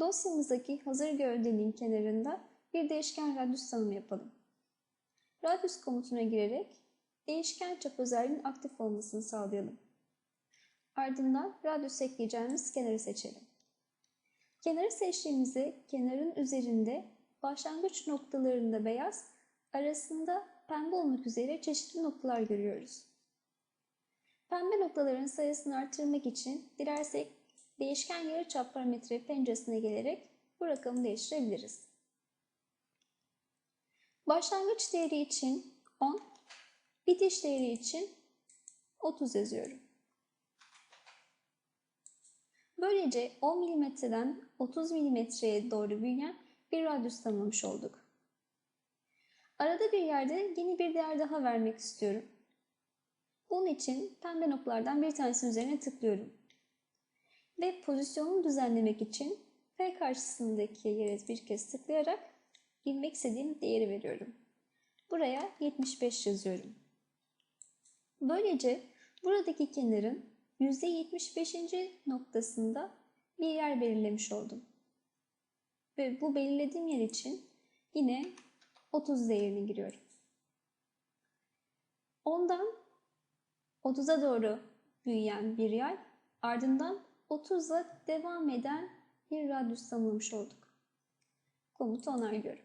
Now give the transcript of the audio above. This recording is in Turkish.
Dosyamızdaki hazır gövdenin kenarında bir değişken radyüs tanımı yapalım. Radyüs komutuna girerek değişken çap özelliğinin aktif olmasını sağlayalım. Ardından radyüs ekleyeceğimiz kenarı seçelim. Kenarı seçtiğimizde kenarın üzerinde başlangıç noktalarında beyaz, arasında pembe olmak üzere çeşitli noktalar görüyoruz. Pembe noktaların sayısını artırmak için dilersek değişken yarıçap parametre penceresine gelerek bu rakamı değiştirebiliriz. Başlangıç değeri için 10, bitiş değeri için 30 yazıyorum. Böylece 10 mm'den 30 mm'ye doğru büyüyen bir radyüs tanımlamış olduk. Arada bir yerde yeni bir değer daha vermek istiyorum. Bunun için pembe noktalardan bir tanesinin üzerine tıklıyorum. Ve pozisyonunu düzenlemek için F karşısındaki yere bir kez tıklayarak girmek istediğim değeri veriyorum. Buraya 75 yazıyorum. Böylece buradaki kenarın %75. noktasında bir yer belirlemiş oldum. Ve bu belirlediğim yer için yine 30 değerini giriyorum. Ondan 30'a doğru büyüyen bir yay, ardından 30'a devam eden bir radyüs tanımlamış olduk. Komutu onaylıyorum.